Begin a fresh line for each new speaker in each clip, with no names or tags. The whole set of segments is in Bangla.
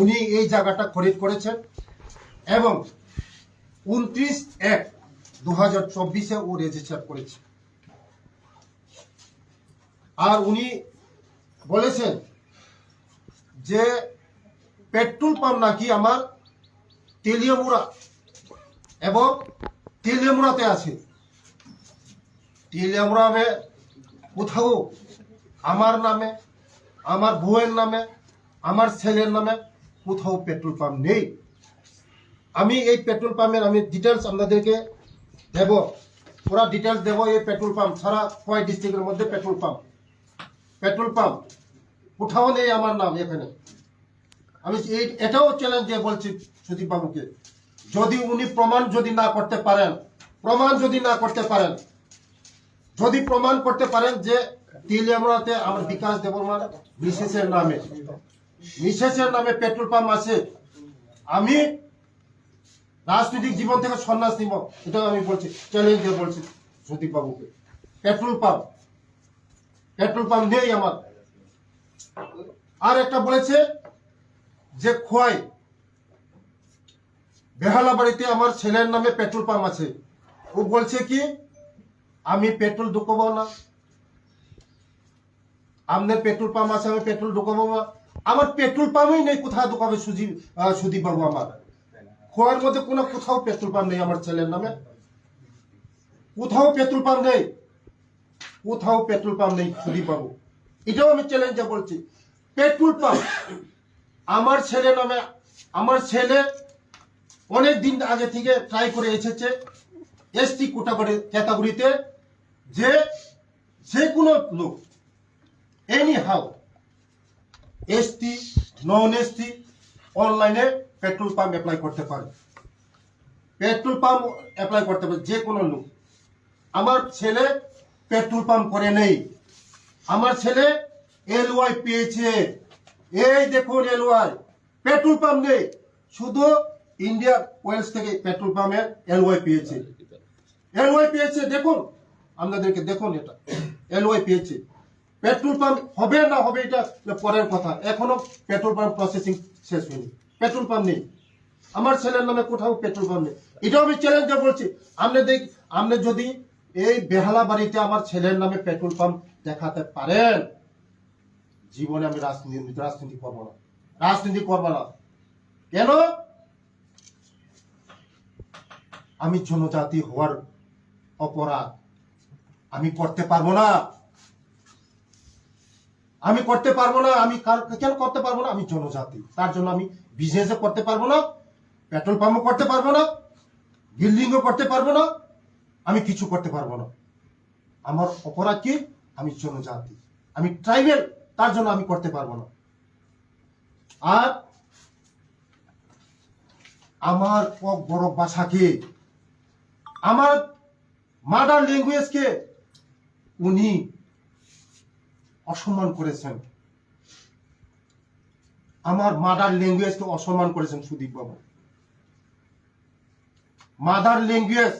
উনি এই জায়গাটা খরিদ করেছেন এবং উনত্রিশ এক দু হাজার চব্বিশে ও রেজিস্টার করেছে। আর উনি বলেছেন যে পেট্রোল পাম্প নাকি আমার তেলিয়ামুড়া এবং তেলিয়ামুড়াতে আছে। তেলিয়ামুড়ামে কোথাও আমার নামে, আমার বউয়ের নামে, আমার ছেলের নামে কোথাও পেট্রোল পাম্প নেই। আমি এই পেট্রোল পাম্পের আমি ডিটেলস আপনাদেরকে দেব। পুরা ডিটেলস দেব এই পেট্রোল পাম্প সারা কয় ডিস্ট্রিক্টের মধ্যে পেট্রোল পাম্প। পেট্রোল পাম্প, কোথাও নেই আমার নাম এখানে। আমি এই, এটাও চ্যালেঞ্জ দিয়ে বলছি সুদীপ বাবুকে। যদি উনি প্রমাণ যদি না করতে পারেন, প্রমাণ যদি না করতে পারেন, যদি প্রমাণ করতে পারেন যে তিলিয়ামরাতে আমার বিকাশ দেবর্মার বিশেষের নামে। মিসেসের নামে পেট্রোল পাম্প আছে। আমি রাজনৈতিক জীবন থেকে সন্ন্যাস নিব, এটাও আমি বলছি চ্যালেঞ্জ দিয়ে বলছি সুদীপ বাবুকে। পেট্রোল পাম্প পেট্রোল পাম্প নেই আমার। আর একটা বলেছে যে খোয়াই, বেহালা বাড়িতে আমার ছেলের নামে পেট্রোল পাম্প আছে। ও বলছে কি, আমি পেট্রোল ঢুকাবো না। আপনার পেট্রোল পাম্প আছে, আমি পেট্রোল ঢুকাবো না। আমার পেট্রোল পাম্পই নেই, কোথায় ঢুকাবে সুজি সুদীপ বাবু আমার? খোয়ার মধ্যে কোনো কোথাও পেট্রোল পাম্প নেই আমার ছেলের নামে। কোথাও পেট্রোল পাম্প নেই। কোথাও পেট্রোল পাম্প নেই সুদীপ বাবু। এটাও আমি চ্যালেঞ্জে বলছি। পেট্রোল পাম্প আমার ছেলে নামে, আমার ছেলে অনেক দিন আগে থেকে ট্রাই করে এসেছে এসটি কোটাগরি ক্যাটাগরিতে। যে যে কোনো লোক anyhow ST non ST অনলাইনে পেট্রোল পাম্প অ্যাপ্লাই করতে পারে। পেট্রোল পাম্প অ্যাপ্লাই করতে পারে, যে কোনো লোক। আমার ছেলে পেট্রোল পাম্প করে নেই। আমার ছেলে এল ওয়াই পেয়েছে। এই দেখুন এল ওয়াই পেট্রোল পাম্প নেই। শুধু ইন্ডিয়া ওয়েলস থেকে পেট্রোল পাম্পের এলওয়াই পেয়েছে। এল ওয়াই পেয়েছে, দেখুন। আপনাদেরকে দেখুন এটা। এল ওয়াই পেয়েছে। পেট্রোল পাম্প হবে না হবে এটা পরের কথা। এখনও পেট্রোল পাম্প প্রসেসিং শেষ হয়নি। পেট্রোল পাম্প নেই। আমার ছেলের নামে কোথাও পেট্রোল পাম্প নেই। এটাও আমি চ্যালেঞ্জ বলছি। আপনি দেখ, আপনি যদি এই বেহালা বাড়িতে আমার ছেলের নামে পেট্রোল পাম্প দেখাতে পারেন, জীবনে আমি রাজনীতি রাজনীতি করব না। রাজনীতি করব না। কেন? আমি জনজাতি হওয়ার অপরাধ। আমি করতে পারব না। আমি করতে পারব না, আমি কেন করতে পারব না? আমি জনজাতি। তার জন্য আমি বিজনেসও করতে পারব না পেট্রোল পাম্পও করতে পারব না বিল্ডিংও করতে পারব না, আমি কিছু করতে পারব না। আমার অপরাধ কি? আমি জনজাতি। আমি ট্রাইবেল তার জন্য আমি করতে পারব না। আর আমার বড় ভাষাকে আমার মাদার ল্যাঙ্গুয়েজকে উনি অসম্মান করেছেন। আমার মাদার ল্যাঙ্গুয়েজকে অসম্মান করেছেন সুদীপ বাবু। Mother language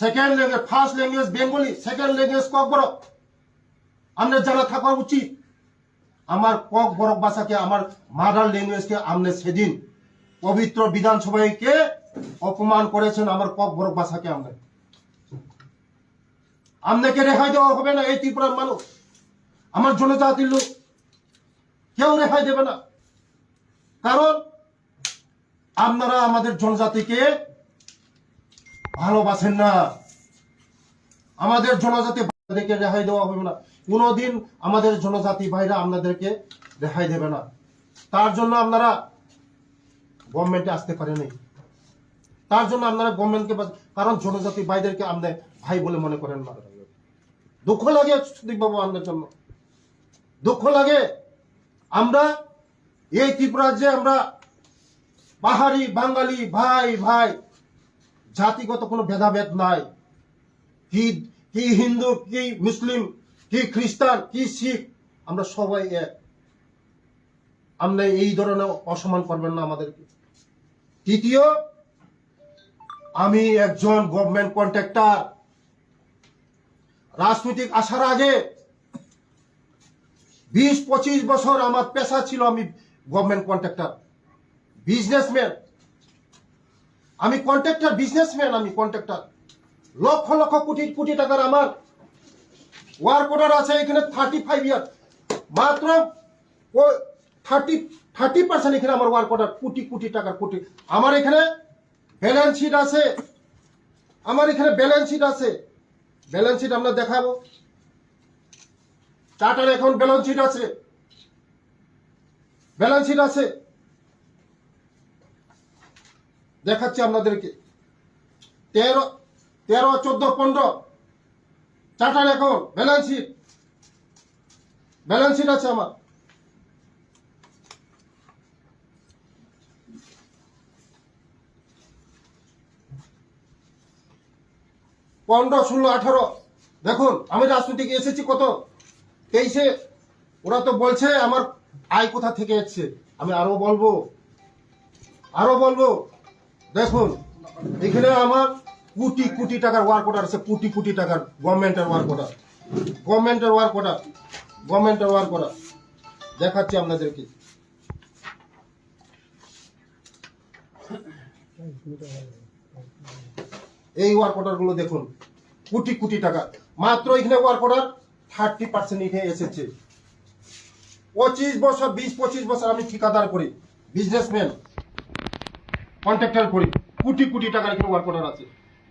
second language first language Bengali second language cock বড় আপনার জানা থাকা উচিত। আমার কক বড় ভাষাকে, আমার মাদার ল্যাঙ্গুয়েজকে আপনি সেদিন পবিত্র বিধানসভাকে অপমান করেছেন আমার কক বড় ভাষাকে আপনি আপনাকে রেহাই দেওয়া হবে না? এই ত্রিপুরার মানুষ। আমার জনজাতির লোক কেউ রেহাই দেবে না। কারণ আপনারা আমাদের জনজাতিকে ভালোবাসেন না। আমাদের জনজাতি ভাইদেরকে রেহাই দেওয়া হবে না। কোনোদিন আমাদের জনজাতি ভাইরা আপনাদেরকে রেহাই দেবে না। তার জন্য আপনারা গভর্নমেন্টে আসতে পারেনি। তার জন্য আপনারা গভর্নমেন্টকে কারণ জনজাতি ভাইদেরকে আপনি ভাই বলে মনে করেন না। দুঃখ লাগে সুদীপ বাবু আপনার জন্য। দুঃখ লাগে। আমরা এই ত্রিপুরা যে আমরা পাহাড়ি বাঙালি ভাই ভাই, জাতিগত কোনো ভেদাভেদ নাই। কি কি হিন্দু, কি মুসলিম, কি খ্রিস্টান, কি শিখ, আমরা সবাই এক। আপনি এই ধরনের অসম্মান করবেন না আমাদেরকে। তৃতীয়, আমি একজন গভর্নমেন্ট কন্ট্রাক্টর রাজনৈতিক আসার আগে বিশ, পঁচিশ বছর আমার পেশা ছিল আমি গভর্নমেন্ট কন্ট্রাক্টর বিজনেসম্যান আমি কন্ট্রাক্টর বিজনেসম্যান আমি কন্ট্রাক্টর লক্ষ লক্ষ, কোটি কোটি টাকার আমার ওয়ার্ক অর্ডার আছে এখানে থার্টি ফাইভ ইয়ার মাত্র থার্টি থার্টি পার্সেন্ট এখানে আমার ওয়ার্ক অর্ডার কোটি কোটি টাকার কোটি। আমার এখানে ব্যালেন্স শিট আছে। আমার এখানে ব্যালেন্স শিট আছে। ব্যালেন্স শিট আমরা দেখাবো। চার্টার এখন ব্যালেন্স শিট আছে। ব্যালেন্স শিট আছে। দেখাচ্ছি আপনাদেরকে। তেরো তেরো, চোদ্দ, পনেরো। Charter account balance sheet balance sheet আছে আমার। পনেরো, ষোলো, আঠারো। দেখুন, আমি রাজনীতিকে এসেছি কত? তেইশে ওরা তো বলছে আমার আয় কোথা থেকে এসছে? আমি আরও বলব। আরও বলব। দেখুন, এখানে আমার কোটি কোটি টাকার ওয়ার্ক অর্ডার আছে, কোটি কোটি টাকার গভর্নমেন্টের ওয়ার্ক অর্ডার গভর্নমেন্টের ওয়ার্ক অর্ডার গভর্নমেন্টের ওয়ার্ক অর্ডার দেখাচ্ছি আপনাদেরকে। এই ওয়ার্ক অর্ডারগুলো দেখুন, কোটি কোটি টাকা। মাত্র এখানে ওয়ার্ক অর্ডার থার্টি পার্সেন্ট এখানে এসেছে। পঁচিশ বছর, বিশ, পঁচিশ বছর আমি ঠিকাদার করি বিজনেসম্যান কন্ট্রাক্টর করি। কোটি কোটি টাকার এখানে ওয়ার্ক অর্ডার আছে।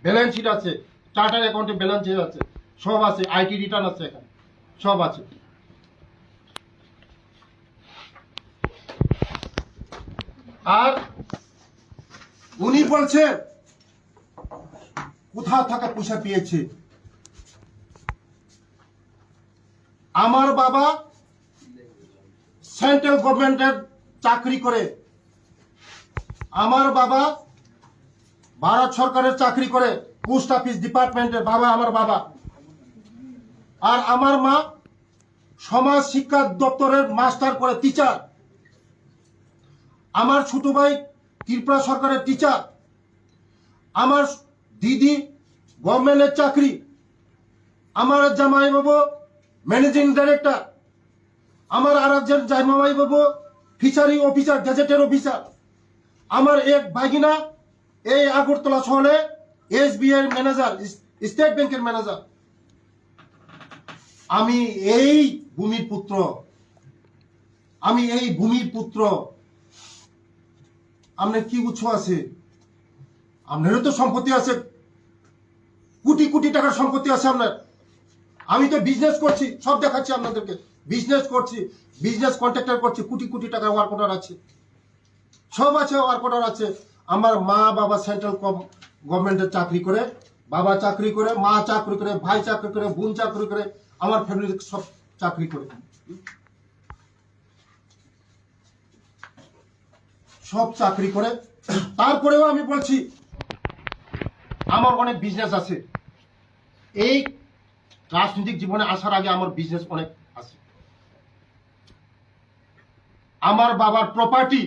ব্যালেন্স শিট আছে চার্টার অ্যাকাউন্টে ব্যালেন্স শিট আছে, সব আছে আইটি রিটার্ন আছে এখানে, সব আছে। আর উনি বলছেন কোথা থাকা পয়সা পেয়েছে। আমার বাবা সেন্ট্রাল গভর্নমেন্টের চাকরি করে। আমার বাবা ভারত সরকারের চাকরি করে, পোস্ট অফিস ডিপার্টমেন্টের বাবা আমার বাবা। আর আমার মা সমাজ শিক্ষা দপ্তরের মাস্টার করে টিচার আমার ছোট ভাই ত্রিপুরা সরকারের টিচার আমার দিদি গভর্নমেন্টের চাকরি। আমার জামাই বাবু ম্যানেজিং ডাইরেক্টর আমার আর একজন জামাই বাবু ফিশারি অফিসার গেজেটের অফিসার আমার এক ভাগিনা, এই আগরতলা শহরে এসবিআই ম্যানেজার স্টেট ব্যাংকের ম্যানেজার আমি এই ভূমির পুত্র। আমি এই ভূমির পুত্র। আপনার কি উৎস আছে? আপনারও তো সম্পত্তি আছে। কোটি কোটি টাকার সম্পত্তি আছে আপনার। আমি তো বিজনেস করছি, সব দেখাচ্ছি আপনাদেরকে। বিজনেস করছি বিজনেস কন্ট্রাক্টর করছি, কোটি কোটি টাকা ওয়ার্ক অর্ডার আছে। সব আছে ওয়ার্ক অর্ডার আছে। আমার মা বাবা সেন্ট্রাল গভর্নমেন্টের চাকরি করে, বাবা চাকরি করে, মা চাকরি করে, ভাই চাকরি করে, বোন চাকরি করে, আমার ফ্যামিলি সব চাকরি করে। সব চাকরি করে। তারপরেও আমি বলছি, আমার অনেক বিজনেস আছে। এই রাজনৈতিক জীবনে আসার আগে আমার বিজনেস অনেক আছে। আমার বাবার প্রপার্টি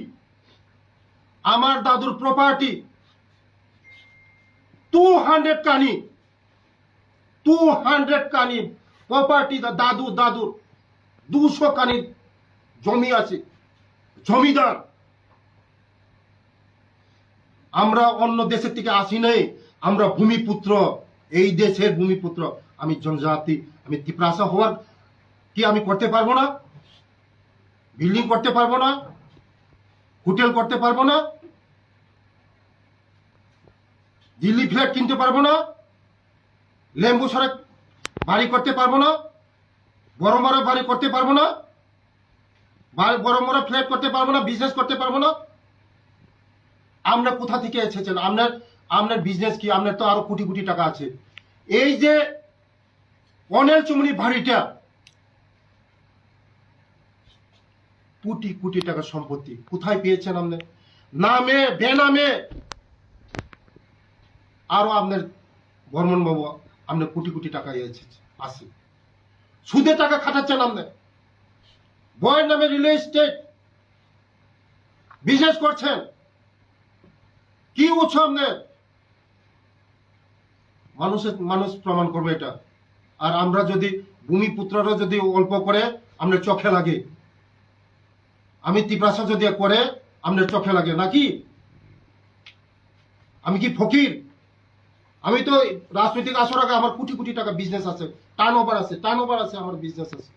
আমার দাদুর প্রপার্টি টু হান্ড্রেড কানি টু হান্ড্রেড কানি প্রপার্টি দাদু, দাদুর দুশো কানি জমি আছে, জমিদার। আমরা অন্য দেশের থেকে আসি নাই, আমরা ভূমিপুত্র, এই দেশের ভূমিপুত্র। আমি জনজাতি, আমি তিপ্রাসা হওয়ার কি আমি করতে পারব না? বিল্ডিং করতে পারব না? হোটেল করতে পারব না? দিল্লি ফ্ল্যাট কিনতে পারব না? লেম্বু সড়ক বাড়ি করতে পারব না? বড় বড় বাড়ি করতে পারব না? বড় বড় ফ্ল্যাট করতে পারব না? বিজনেস করতে পারব না? আপনার কোথা থেকে এসেছেন? আপনার আপনার বিজনেস কি? আপনার তো আরও কোটি কোটি টাকা আছে। এই যে অনেল চুমনি বাড়িটা কোটি কোটি টাকার সম্পত্তি। কোথায় পেয়েছেন আপনি? নামে, বেনামে। আরও আপনার বর্মন বাবু আপনার কোটি কোটি টাকা এসেছে আছে। সুদে টাকা খাটাচ্ছেন আপনি। বয়ের নামে রিয়েল এস্টেট বিজনেস করছেন। কি উৎস আপনার? মানুষের, মানুষ প্রমাণ করবে এটা। আর আমরা যদি ভূমিপুত্ররা যদি অল্প করে আমরা চোখে লাগে। আমি তিপ্রাসা যদি করে আপনার চোখে লাগে। নাকি? আমি কি ফকির? আমি তো রাজনৈতিক আসর আগে আমার কোটি কোটি টাকা বিজনেস আছে। টার্ন ওভার আছে টার্ন ওভার আছে, আমার বিজনেস আছে।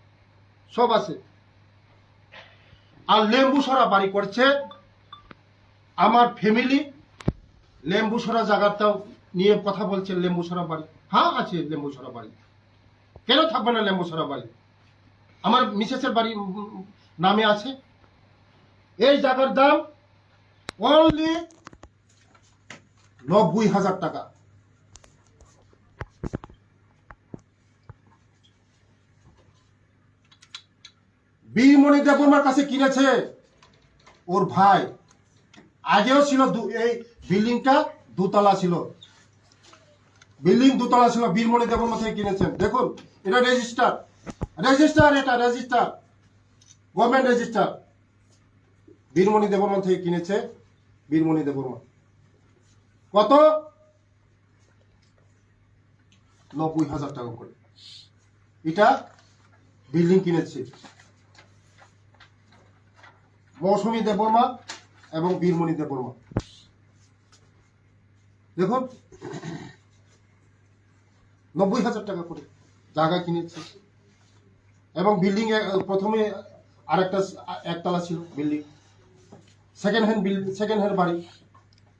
সব আছে। আর লেম্বু সরা বাড়ি করছে। আমার ফ্যামিলি লেম্বু সরা জায়গাটাও নিয়ে কথা বলছে লেম্বু সরা বাড়ি। হ্যাঁ আছে লেম্বু সরা বাড়ি। কেন থাকবে না লেম্বু সরা বাড়ি? আমার মিসেসের বাড়ি নামে আছে। এই জায়গার দাম অনলি নব্বই হাজার টাকা। বীরমণি দেববর্মার কাছে কিনেছে ওর ভাই। আগেও ছিল এই বিল্ডিংটা দুতলা ছিল। বিল্ডিং দুতলা ছিল, বীরমণি দেববর্মা থেকে কিনেছেন। দেখুন এটা রেজিস্টার রেজিস্টার এটা register government register Birmani Debbarma থেকে কিনেছে। বীরমণি দেববর্মা কত? নব্বই হাজার টাকা করে। এটা বিল্ডিং কিনেছে। মৌসুমী দেববর্মা এবং বীরমণি দেববর্মা। দেখুন। নব্বই হাজার টাকা করে। জায়গা কিনেছে। এবং বিল্ডিং প্রথমে আরেকটা একতলা ছিল building second hand building second hand বাড়ি।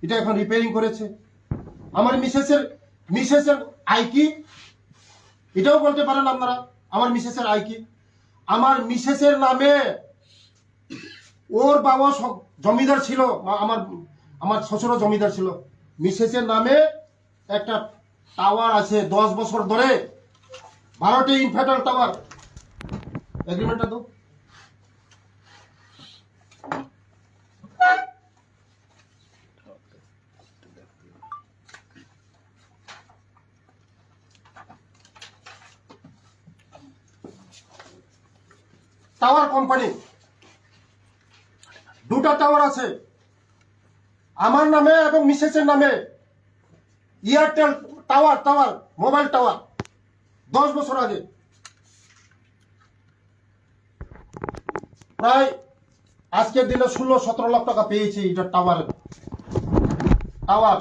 এটা এখন রিপেয়ারিং করেছে। আমার মিসেসের মিসেসের আয় কি? এটাও বলতে পারেন আপনারা, আমার মিসেসের আয় কি? আমার মিসেসের নামে ওর বাবা জমিদার ছিল আমার আমার শ্বশুরও জমিদার ছিল। মিসেসের নামে একটা টাওয়ার আছে দশ বছর ধরে। বারোটি ইনভার্টার টাওয়ার এগ্রিমেন্টটা তো টাওয়ার কোম্পানি দুটা টাওয়ার আছে। আমার নামে এবং মিসেসের নামে। Airtel tower tower mobile tower দশ বছর আগে। প্রায় আজকের দিনে ষোলো, সতেরো লাখ টাকা পেয়েছি এটা টাওয়ার টাওয়ার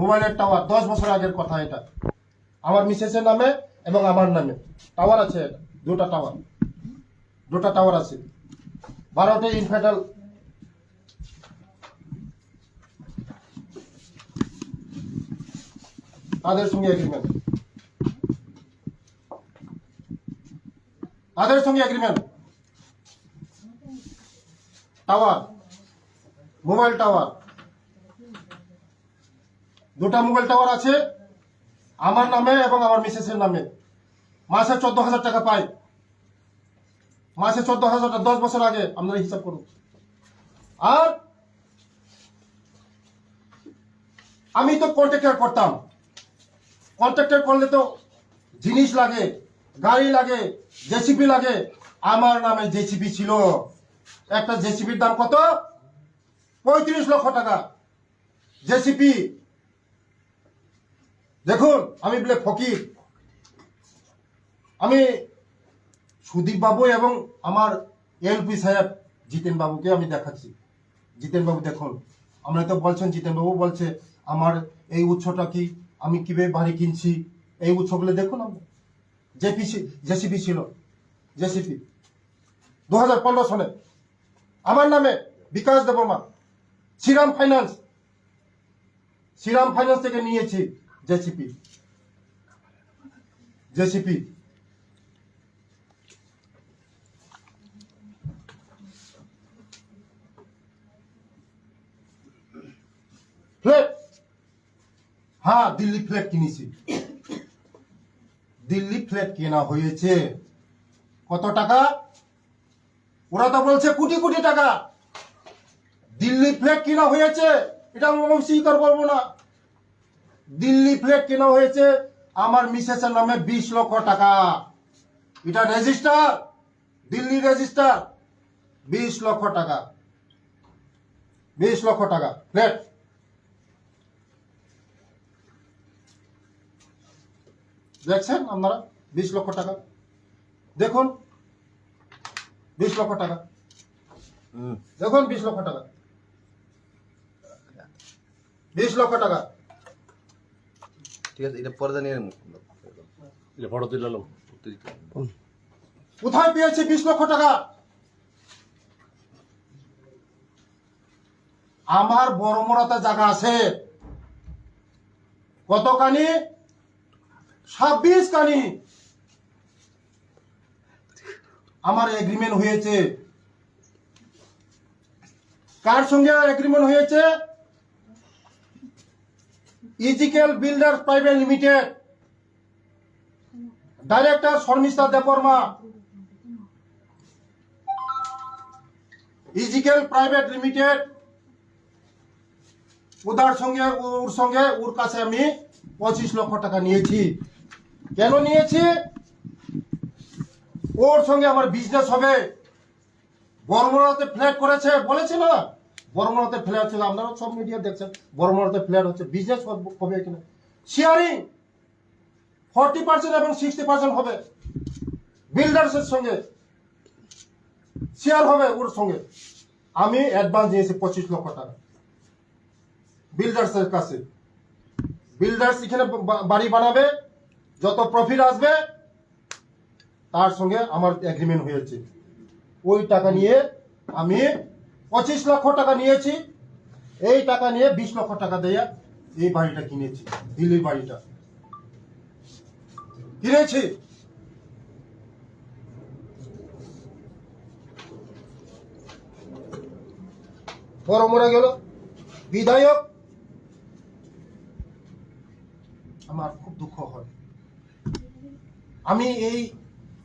মোবাইলের টাওয়ার দশ বছর আগের কথা এটা। আমার মিসেসের নামে এবং আমার নামে। টাওয়ার আছে দুটা টাওয়ার দুটা টাওয়ার আছে। বারোটা ইনভার্টার তাদের সঙ্গে এগ্রিমেন্ট তাদের সঙ্গে এগ্রিমেন্ট টাওয়ার মোবাইল টাওয়ার দুটা মোবাইল টাওয়ার আছে আমার নামে এবং আমার মিসেসের নামে মাসে চোদ্দ হাজার টাকা পাই। মাসে চোদ্দ হাজার টাকা, দশ বছর আগে আপনারা হিসাব করুন। আর আমি তো কন্ট্রাক্টর করতাম। কন্ট্রাক্টর করলে তো জিনিস লাগে। গাড়ি লাগে, জেসিপি লাগে। আমার নামে জেসিপি ছিল। একটা জেসিপির দাম কত? পঁয়ত্রিশ লক্ষ টাকা। জেসিপি। দেখুন, আমি বলে ফকির। আমি সুদীপ বাবু এবং আমার এলপি সাহেব জিতেন বাবুকে আমি দেখাচ্ছি। জিতেন বাবু, দেখুন। আমরা তো বলছেন, জিতেন বাবু বলছে, আমার এই উৎসটা কি? আমি কীভাবে বাড়ি কিনছি? এই উৎসগুলো দেখুন আমরা জেপিসি জেসিপি ছিল। জেসিপি দু হাজার পনেরো সালে আমার নামে বিকাশ দেবর্মা শ্রীরাম ফাইন্যান্স শ্রীরাম ফাইন্যান্স থেকে নিয়েছি জেসিপি জেসিপি ফ্ল্যাট হ্যাঁ দিল্লি ফ্ল্যাট কিনেছি। দিল্লি ফ্ল্যাট কেনা হয়েছে। কত টাকা? ওরা তো বলছে কোটি কোটি টাকা। দিল্লি ফ্ল্যাট কেনা হয়েছে। এটা আমি স্বীকার করব না। দিল্লি ফ্ল্যাট কেনা হয়েছে। আমার মিসেসের নামে বিশ লক্ষ টাকা। এটা রেজিস্টার? দিল্লি রেজিস্টার। বিশ লক্ষ টাকা। বিশ লক্ষ টাকা। ফ্ল্যাট। দেখছেন আপনারা? বিশ লক্ষ টাকা। দেখুন। বিশ লক্ষ টাকা।
হুম।
দেখুন বিশ লক্ষ টাকা। বিশ লক্ষ টাকা।
ঠিক আছে এটা পরে নিয়ে নেব
এটা ফটো তুললাম
কোথায় পেয়েছে বিশ লক্ষ টাকা? আমার বড়মরাতে জায়গা আছে। কত কানি ছাব্বিশ কানি। আমার এগ্রিমেন্ট হয়েছে। কার সঙ্গে এগ্রিমেন্ট হয়েছে? Is equal builder private limited director Sharmistha Debbarma is equal private limited ওদার সঙ্গে, ওর সঙ্গে, ওর কাছে আমি পঁচিশ লক্ষ টাকা নিয়েছি। কেন নিয়েছি? ওর সঙ্গে আমার বিজনেস হবে। বর্মরাতে ফ্ল্যাট করেছে, বলেছে না? বর্মরাতে ফ্ল্যাট হচ্ছে আপনারা সব মিডিয়া দেখছেন। বর্মরাতে ফ্ল্যাট হচ্ছে বিজনেস হবে কিনা? শেয়ারিং ফর্টি পার্সেন্ট এবং সিক্সটি পার্সেন্ট হবে। বিল্ডার্সের সঙ্গে। শেয়ার হবে ওর সঙ্গে। আমি অ্যাডভান্স দিয়েছি পঁচিশ লক্ষ টাকা। বিল্ডার্সের কাছে। বিল্ডার্স এখানে বাড়ি বানাবে। যত প্রফিট আসবে, তার সঙ্গে আমার এগ্রিমেন্ট হয়েছে। ওই টাকা নিয়ে আমি পঁচিশ লক্ষ টাকা নিয়েছি। এই টাকা নিয়ে বিশ লক্ষ টাকা দিয়ে এই বাড়িটা কিনেছি, দিল্লির বাড়িটা। কিনেছি। বড় মরে গেল। বিধায়ক। আমার খুব দুঃখ হয়। আমি এই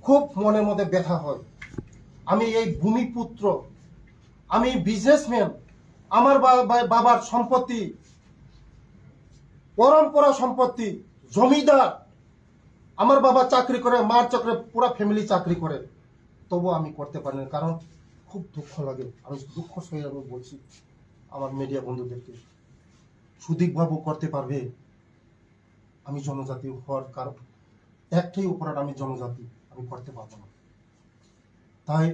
খুব মনের মধ্যে ব্যথা হয়। আমি এই ভূমিপুত্র, আমি বিজনেসম্যান আমার বাবার সম্পত্তি, পরম্পরা সম্পত্তি, জমিদার, আমার বাবা চাকরি করে, মার চাকরি, পুরো ফ্যামিলি চাকরি করে। তবু আমি করতে পারি না, কারণ খুব দুঃখ লাগে। আমি দুঃখ সহিত আমি বলছি আমার মিডিয়া বন্ধুদেরকে। সুদীপবাবু করতে পারবে। আমি জনজাতি হওয়ার কারণ। একটাই অপরাধ আমি জনজাতি, আমি করতে পারব না। তাই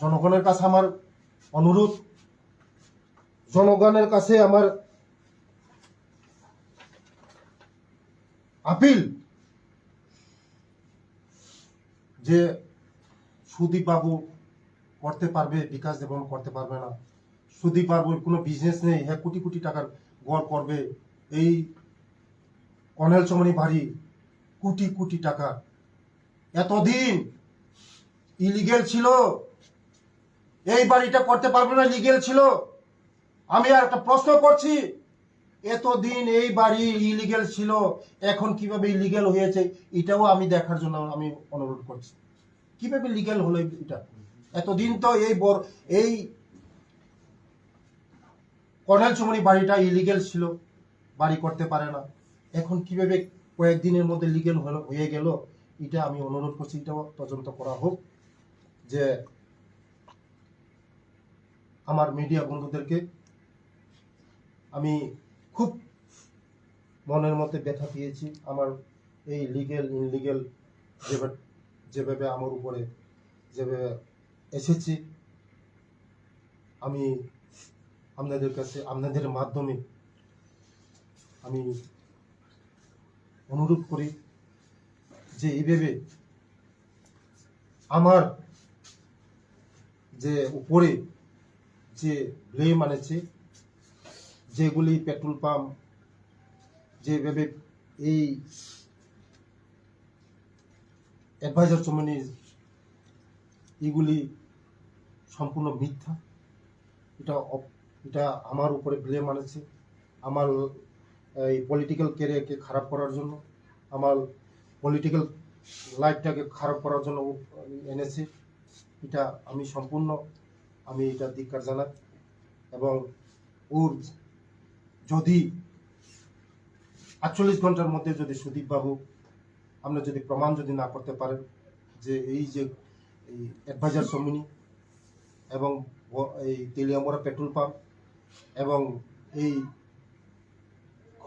জনগণের কাছে আমার অনুরোধ, জনগণের কাছে আমার আপিল যে সুদীপ বাবু করতে পারবে, বিকাশ দেবন করতে পারবে না। সুদীপ বাবুর কোনো বিজনেস নেই হ্যাঁ কোটি কোটি টাকার গড় করবে। এই কনেল চমনি বাড়ি কোটি কোটি টাকা। এতদিন ইলিগেল ছিল। এই বাড়িটা করতে পারবে না লিগেল ছিল। আমি আর একটা প্রশ্ন করছি, এতদিন এই বাড়ি ইলিগেল ছিল, এখন কীভাবে ইলিগেল হয়েছে? এটাও আমি দেখার জন্য আমি অনুরোধ করছি। কীভাবে লিগেল হলো এটা? এতদিন তো এই এই কর্নেল চুমনি বাড়িটা ইলিগেল ছিল, বাড়ি করতে পারে না। এখন কীভাবে কয়েকদিনের মধ্যে লিগেল হয়ে গেল, এটা আমি অনুরোধ করছি এটা তদন্ত করা হোক, যে আমার মিডিয়া বন্ধুদেরকে আমি খুব মনের মধ্যে ব্যথা পেয়েছি আমার এই লিগেল ইনলিগেল যেভাবে যেভাবে আমার উপরে যেভাবে এসেছি, আমি আপনাদের কাছে, আপনাদের মাধ্যমে আমি অনুরোধ করি যে এইভাবে আমার যে উপরে যে ব্লেম আনেছে, যেগুলি পেট্রোল পাম্প যেভাবে এই অ্যাডভাইজার চমনি এগুলি সম্পূর্ণ মিথ্যা। এটা এটা আমার উপরে ব্লেম আনেছে, আমার এই পলিটিক্যাল ক্যারিয়ারকে খারাপ করার জন্য, আমার পলিটিক্যাল লাইফটাকে খারাপ করার জন্য এনেছে। এটা আমি সম্পূর্ণ, আমি এটা ধিক্কার জানাই। এবং ওর যদি আটচল্লিশ ঘণ্টার মধ্যে যদি সুদীপ বাবু, আমরা যদি প্রমাণ যদি না করতে পারেন যে এই যে এই অ্যাডভাইজার সম্মিনী এবং এই তেলিয়ামরা পেট্রোল পাম্প এবং এই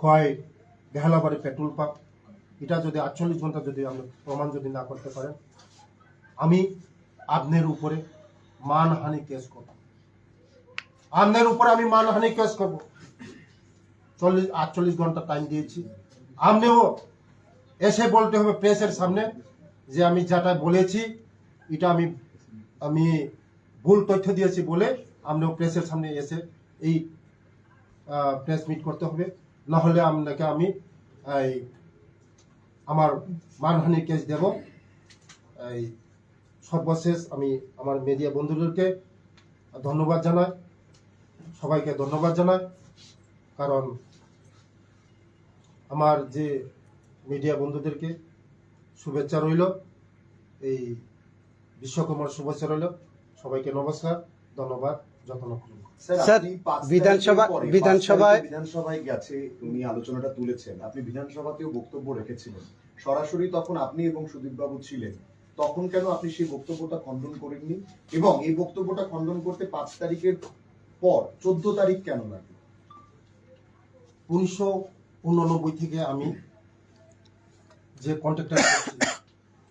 খোয়াই বেহালাবাড়ি পেট্রোল পাম্প। এটা যদি আটচল্লিশ ঘণ্টা যদি আমরা প্রমাণ যদি না করতে পারেন, আমি আপনার উপরে মানহানি কেস করব। আপনার উপরে আমি মানহানি কেস করব। চল্লিশ, আটচল্লিশ ঘণ্টা টাইম দিয়েছি। আপনিও এসে বলতে হবে প্রেসের সামনে যে আমি যেটা বলেছি, এটা আমি আমি ভুল তথ্য দিয়েছি বলে আপনিও প্রেসের সামনে এসে এই প্রেস মিট করতে হবে। না হলে আপনাকে আমি এই আমার মানহানি কেস দেব। এই সর্বশেষ আমি আমার মিডিয়া বন্ধুদেরকে ধন্যবাদ জানাই। সবাইকে ধন্যবাদ জানাই। কারণ আমার যে মিডিয়া বন্ধুদেরকে শুভেচ্ছা রইল, এই বিশ্বকর্মার শুভেচ্ছা রইল। সবাইকে নমস্কার, ধন্যবাদ, যত্ন করুন।
স্যার,
বিধানসভা-
তারিখের পরে, পাঁচ
বিধানসভায়-
বিধানসভায় গেছে উনি আলোচনাটা তুলেছেন। আপনি বিধানসভাতেও বক্তব্য রেখেছিলেন। সরাসরি তখন আপনি এবং সুদীপ ছিলেন। তখন কেন আপনি সেই বক্তব্যটা খণ্ডন করেননি? এবং এই বক্তব্যটা খণ্ডন করতে পাঁচ তারিখের পর চোদ্দ তারিখ কেন লাগল
উনিশশো উননব্বই থেকে আমি যে কন্ট্রাক্টর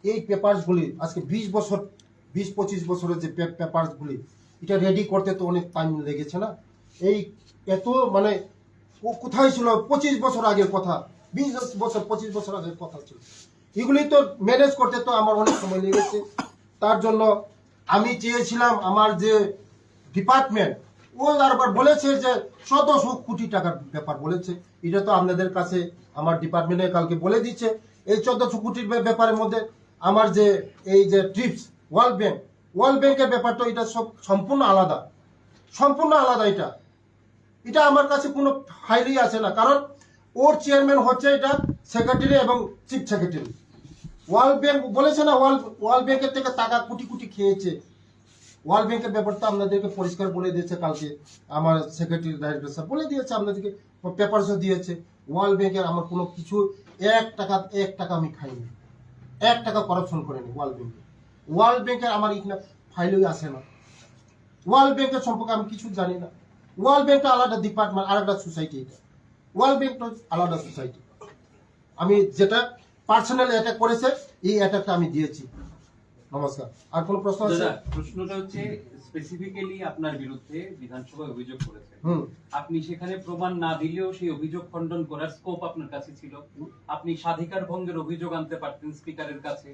এই পেপারসগুলি আজকে বিশ বছর বিশ পঁচিশ বছরের যে পেপারসগুলি এটা রেডি করতে তো অনেক টাইম লেগেছে না। এই এত মানে ও কোথায় ছিল? পঁচিশ বছর আগের কথা। বিশ বছর, পঁচিশ বছর আগের কথা ছিল। এগুলি তো ম্যানেজ করতে তো আমার অনেক সময় লেগেছে। তার জন্য আমি চেয়েছিলাম আমার যে ডিপার্টমেন্ট ও আবার বলেছে যে শতশো কোটি টাকার ব্যাপার বলেছে। এটা তো আপনাদের কাছে আমার ডিপার্টমেন্টে কালকে বলে দিচ্ছে। এই চোদ্দশো কোটির ব্যাপারের মধ্যে আমার যে, এই যে ট্রিপস ওয়ার্ল্ড ব্যাংক ওয়ার্ল্ড ব্যাংকের ব্যাপারটা এটা সব সম্পূর্ণ আলাদা। সম্পূর্ণ আলাদা এটা। এটা আমার কাছে কোনো ফাইলই আছে না। কারণ ওর চেয়ারম্যান হচ্ছে এটা সেক্রেটারি এবং চিফ সেক্রেটারি ওয়ার্ল্ড ব্যাংক বলেছে না ওয়ার্ল্ড ওয়ার্ল্ড ব্যাংকের থেকে টাকা কোটি কোটি খেয়েছে। ওয়ার্ল্ড ব্যাংকের ব্যাপারটা আপনাদেরকে পরিষ্কার বলে দিয়েছে কালকে। আমার সেক্রেটারি ডাইরেক্টর স্যার বলে দিয়েছে, আপনাদেরকে পেপারসও দিয়েছে। ওয়ার্ল্ড ব্যাংকের আমার কোনো কিছু, এক টাকা এক টাকা আমি খাইনি। এক টাকা করাপশন করিনি ওয়ার্ল্ড ব্যাংকে ওয়ার্ল্ড ব্যাংকের আমার এখানে ফাইলই আসে না। ওয়ার্ল্ড ব্যাংকের সম্পর্কে আমি কিছু জানি না। ওয়ার্ল্ড ব্যাংকটা আলাদা ডিপার্টমেন্ট আলাদা সোসাইটি এটা। ওয়ার্ল্ড ব্যাংকটা আলাদা সোসাইটি আমি যেটা পার্সোনাল অ্যাটাক করেছে এই অ্যাটাকটা আমি দিয়েছি। নমস্কার। আর কোনো প্রশ্ন আছে?
প্রশ্নটা হচ্ছে স্পেসিফিক্যালি আপনার বিরুদ্ধে বিধানসভায় অভিযোগ
করেছে
আপনি সেখানে প্রমাণ না দিলেও সেই অভিযোগ খণ্ডন করার স্কোপ আপনার কাছে ছিল। আপনি স্বাধিকার ভঙ্গের অভিযোগ আনতে পারতেন স্পিকারের কাছে।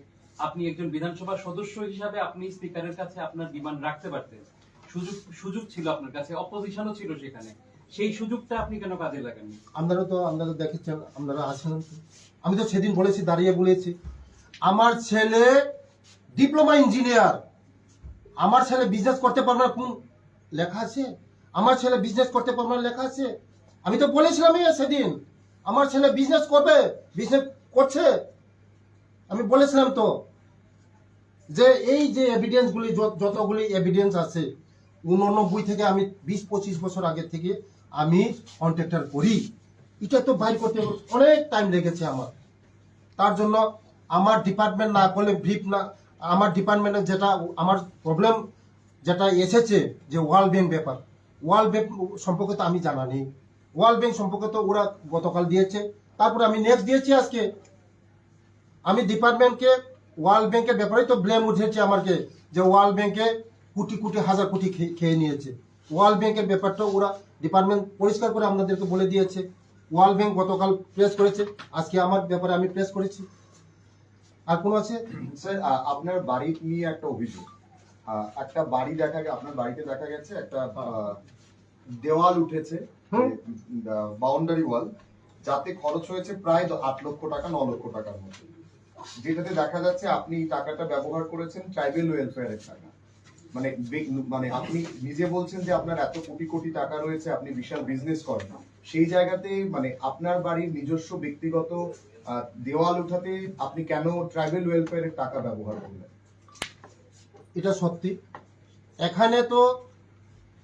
আপনি একজন বিধানসভার সদস্য হিসাবে আপনি স্পিকারের কাছে আপনার ডিমান্ড রাখতে পারতেন। সুযোগ সুযোগ ছিল আপনার কাছে অপোজিশনও ছিল সেখানে। সেই সুযোগটা আপনি কেন কাজে লাগাননি?
আপনারা তো, আপনারা দেখেছেন, আপনারা আছেন। আমি তো সেদিন বলেছি, দাঁড়িয়ে বলেছি। আমার ছেলে ডিপ্লোমা ইঞ্জিনিয়ার আমার ছেলে বিজনেস করতে পারবে না, কোন লেখা আছে? আমার ছেলে বিজনেস করতে পারবে না, লেখা আছে? আমি তো বলেছিলামই সেদিন, আমার ছেলে বিজনেস করবে বিজনেস করছে। আমি বলেছিলাম তো। যে এই যে এভিডেন্সগুলি যতগুলি এভিডেন্স আছে, উননব্বই থেকে আমি বিশ, পঁচিশ বছর আগে থেকে আমি কন্ট্রাক্টর করি। এটা তো বাইর করতে অনেক টাইম লেগেছে আমার। তার জন্য আমার ডিপার্টমেন্ট না করলে ব্রিফ না, আমার ডিপার্টমেন্টে যেটা, আমার প্রবলেম যেটা এসেছে যে ওয়ার্ল্ড ব্যাংক ব্যাপার ওয়ার্ল্ড ব্যাংক সম্পর্কে তো আমি জানা নেই। ওয়ার্ল্ড ব্যাংক সম্পর্কে তো ওরা গতকাল দিয়েছে, তারপরে আমি নেক্সট দিয়েছি আজকে। আমি ডিপার্টমেন্টকে ওয়ার্ল্ড ব্যাংকের ব্যাপারে তো ব্লেম উঠেছে আমাকে যে ওয়ার্ল্ড ব্যাংকে কোটি কোটি হাজার কোটি খেয়ে- নিয়েছে। ওয়ার্ল্ড ব্যাংকের ব্যাপারটা ওরা ডিপার্টমেন্ট পরিষ্কার করে আপনাদেরকে বলে দিয়েছে। ওয়ার্ল্ড ব্যাংক গতকাল প্রেস করেছে। আজকে আমার ব্যাপারে আমি প্রেস করেছি। আর কোনো আছে?
স্যার আপনার বাড়ি নিয়ে একটা অভিযোগ। একটা বাড়ি দেখা গে- আপনার বাড়িতে দেখা গেছে একটা দেওয়াল উঠেছে বাউন্ডারি ওয়াল যাতে খরচ হয়েছে প্রায় আট লক্ষ টাকা ন লক্ষ টাকার মতো। যেটাতে দেখা যাচ্ছে আপনি টাকাটা ব্যবহার করেছেন ট্রাইবেল ওয়েলফেয়ারের টাকা। মানে মানে আপনি নিজে বলছেন যে আপনার এত কোটি কোটি টাকা রয়েছে, আপনি বিশাল বিজনেস করেন সেই জায়গাতে মানে আপনার বাড়ির নিজস্ব ব্যক্তিগত দেওয়াল উঠাতে আপনি কেন ট্রাইবেল ওয়েলফেয়ারের টাকা ব্যবহার করলেন?
এটা সত্যি। এখানে তো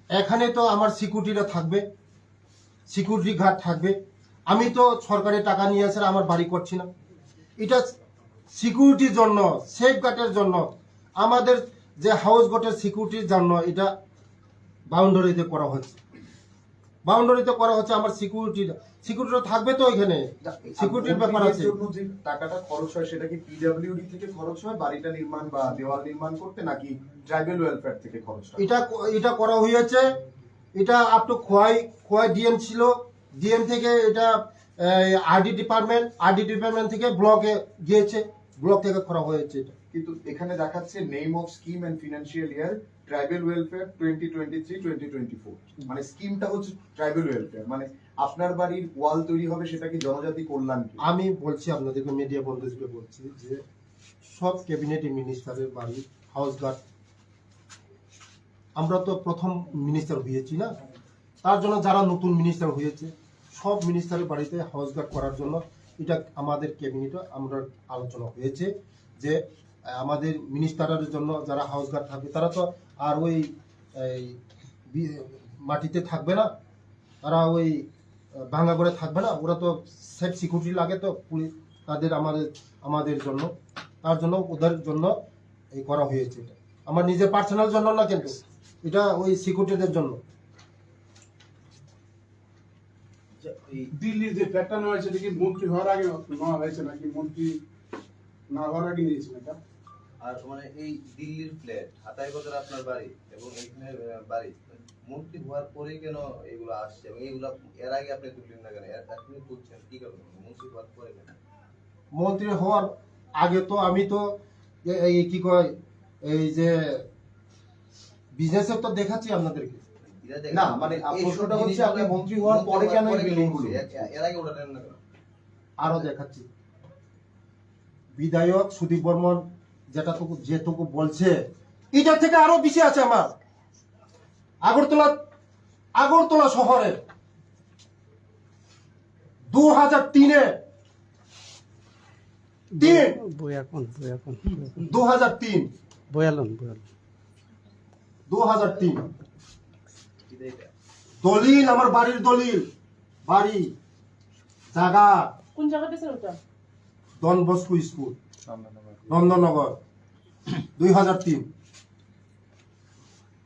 এখানে তো আমার সিকিউরিটিরা থাকবে, সিকিউরিটি গার্ড থাকবে। আমি তো সরকারের টাকা নিয়ে এসে আমার বাড়ি করছি না। এটা সিকিউরিটির জন্য সেফ গার্ডের জন্য আমাদের যে হাউস বোটের সিকিউরিটির জন্য এটা বাউন্ডারিতে করা হয়েছে। বাউন্ডারিতে করা হচ্ছে আমার সিকিউরিটি সিকিউরিটি থাকবে তো এখানে সিকিউরিটির ব্যাপার আছে।
টাকাটা খরচ হয় সেটা কি পিডব্লিউডি থেকে খরচ হয় বাড়িটা নির্মাণ বা দেওয়াল নির্মাণ করতে নাকি ট্রাইবেল ওয়েলফেয়ার থেকে খরচ হয়?
এটা এটা করা হয়েছে। এটা up to Khowai Khowai DM ছিল। ডিএম থেকে এটা আরডি ডিপার্টমেন্ট আরডি ডিপার্টমেন্ট থেকে ব্লকে গিয়েছে। ব্লক থেকে করা হয়েছে এটা।
কিন্তু এখানে দেখাচ্ছে name of scheme and financial year tribal welfare twenty twenty three twenty twenty four মানে স্কিমটা হচ্ছে ট্রাইবেল ওয়েলফেয়ার মানে আপনার বাড়ির ওয়াল তৈরি হবে সেটা কি জনজাতি কল্যাণ
আমি বলছি আপনাদেরকে মিডিয়া বন্ধুদেরকে বলছি যে সব ক্যাবিনেট মিনিস্টারের বাড়ি হাউস গার্ড আমরা তো প্রথম মিনিস্টার হয়েছি না। তার জন্য যারা নতুন মিনিস্টার হয়েছে সব মিনিস্টারের বাড়িতে হাউস গার্ড করার জন্য এটা আমাদের ক্যাবিনেটে আমরা আলোচনা হয়েছে যে আমাদের মিনিস্টারের জন্য যারা হাউস গার্ড থাকবে, তারা তো আর ওই মাটিতে থাকবে না। তারা ওই ভাঙা করে থাকবে না। ওরা তো সেফ সিকিউরিটি লাগে তো, পুলিশ, তাদের আমাদের আমাদের জন্য। তার জন্য ওদের জন্য এই করা হয়েছে এটা। আমার নিজের পার্সোনাল জন্য না কিন্তু, এটা ওই সিকিউরিটিদের জন্য।
দিল্লির যে নেওয়া হয়েছে এটা কি মন্ত্রী হওয়ার আগে নেওয়া হয়েছে নাকি মন্ত্রী না হওয়ার আগে নিয়েছেন এটা?
আর মানে এই দিল্লির ফ্ল্যাট হাতায় বাজার আপনার বাড়ি এবং এখানে বাড়ি মন্ত্রী হওয়ার পরে কেন এগুলো আসছে এবং এগুলো এর আগে আপনি তুললেন না কেন? এর- আপনি তুলছেন কি কারণে? মন্ত্রী হওয়ার পরে কেন?
মন্ত্রী হওয়ার আগে তো আমি তো এই কি কয় এই যে বিজনেসের তো দেখাচ্ছি আপনাদেরকে।
না, মানে প্রশ্নটা হচ্ছে আপনি মন্ত্রী হওয়ার পরে কেন এই বিল্ডিংগুলো
এর- এর আগে ওটা না
আরও দেখাচ্ছি। বিধায়ক সুদীপ বর্মন যেটাটুকু যেটুকু বলছে এটার থেকে আরও বেশি আছে আমার। আগরতলা আগরতলা শহরে দু হাজার তিনে। তিন দু হাজার তিন।
বয়ালন বয়ালন
দু হাজার তিন। দলিল আমার বাড়ির দলিল। বাড়ি জায়গা।
কোন জায়গাতে স্যার ওটা?
Don Bosco school. নন্দনগর। দুই হাজার তিন।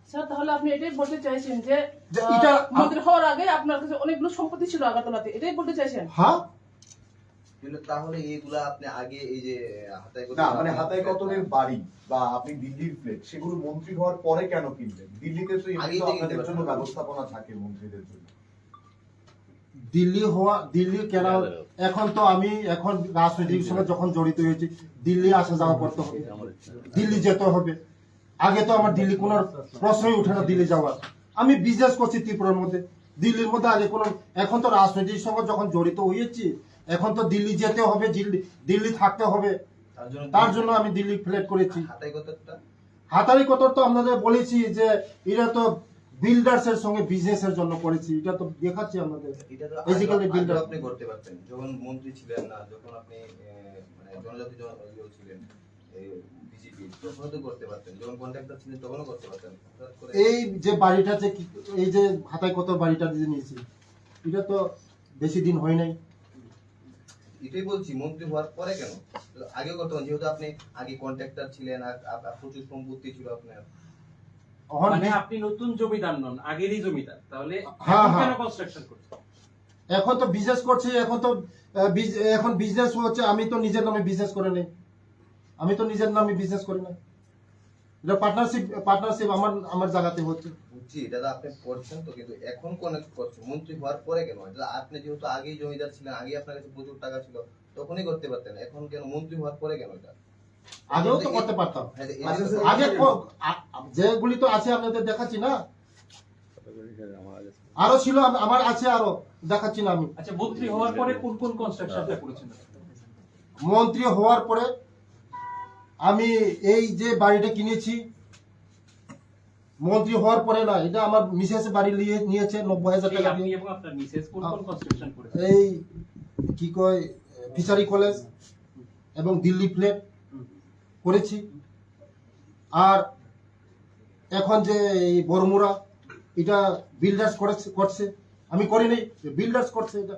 স্যার তাহলে আপনি এটাই বলতে চাইছেন যে
যে এটা-
মন্দির হওয়ার আগে আপনার কাছে অনেকগুলো সম্পত্তি ছিল আগাতলাতে এটাই বলতে চাইছেন?
হ্যাঁ।
কিন্তু তাহলে এইগুলা আপনি আগে এই যে হাতায়
না মানে হাতায় কতনের বাড়ি বা আপনি দিল্লির ফ্ল্যাট সেগুলো মন্ত্রী হওয়ার পরে কেন কিনলেন দিল্লিতে তো আপনাদের জন্য ব্যবস্থাপনা থাকে মন্ত্রীদের জন্য।
দিল্লি হওয়া দিল্লি কেন এখন তো আমি এখন রাজনৈতিক সঙ্গে যখন জড়িত হয়েছি দিল্লি আসা যাওয়া করতে হবে। দিল্লি যেতে হবে। আগে তো আমার দিল্লি কোনো প্রশ্নই উঠে না দিল্লি যাওয়ার। আমি বিজনেস করছি ত্রিপুরার মধ্যে। দিল্লির মধ্যে আগে কোনো এখন তো রাজনৈতিক সঙ্গে যখন জড়িত হয়েছি এখন তো দিল্লি যেতে হবে দিল্লি থাকতে হবে।
তার জন্য
তার জন্য আমি দিল্লি ফ্লেট করেছি। হাতারি কত তো আপনাদের বলেছি যে এরা তো বিল্ডার্স এর সঙ্গে বিজনেস এর জন্য করেছি। এটা তো দেখাচ্ছি
এটা আগেও-
builder.
আগেও আপনি করতে পারতেন। যখন মন্ত্রী ছিলেন না যখন আপনি মানে জনজাতি জন- ছিলেন বিজেপি তখন করতে পারতেন। যখন কন্ট্রাক্টর ছিলেন তখনও করতে পারতেন।
এই যে বাড়িটা যে এই যে হাতায় কত বাড়িটা যে নিয়েছি এটা তো বেশি দিন হয় নাই।
এটাই বলছি মন্ত্রী হওয়ার পরে কেন? আগে পারেন যেহেতু আপনি আগে কন্ট্রাক্টর ছিলেন আর প্রচুর সম্পত্তি ছিল আপনার।
মানে আপনি নতুন জমিদার নন আগেরই জমিদার তাহলে
হ্যাঁ, হ্যাঁ।
কেন কনস্ট্রাকশন করছেন?
এখন তো বিজনেস করছি এখন তো এখন বিজনেস হচ্ছে আমি তো নিজের নামে বিজনেস করে নেই। আমি তো নিজের নামে বিজনেস করি না। এটা পার্টনারশিপ পার্টনারশিপ আমার আমার জায়গাতে হচ্ছে।
বুঝছি এটা তো আপনি করছেন তো কিন্তু এখন কনেক্ট করছেন মন্ত্রী হওয়ার পরে কেন? এটা আপনি যেহেতু আগেই জমিদার ছিলেন আগে আপনার কাছে প্রচুর টাকা ছিল তখনই করতে পারতেন এখন কেন? মন্ত্রী হওয়ার পরে কেন এটা?
আগেও তো করতে পারতাম।
হ্যাঁ, যে-
আগে যেগুলি তো আছে আপনাদের দেখাচ্ছি না? আরও ছিল আমার আছে আরও দেখাচ্ছি না আমি।
আচ্ছা মন্ত্রী হওয়ার পরে কোন কোন কনস্ট্রাকশনটা করেছেন
মন্ত্রী হওয়ার পরে আমি এই যে বাড়িটা কিনেছি মন্ত্রী হওয়ার পরে না এটা আমার মিসেস বাড়ি নিয়ে নিয়েছে নব্বই হাজার টাকা দিয়ে। এই কি কয় ফিশারি কলেজ এবং দিল্লি ফ্লেট করেছি। আর এখন যে এই বরমুরা এটা বিল্ডার্স করেছে করছে। আমি করি নাই বিল্ডার্স করছে এটা।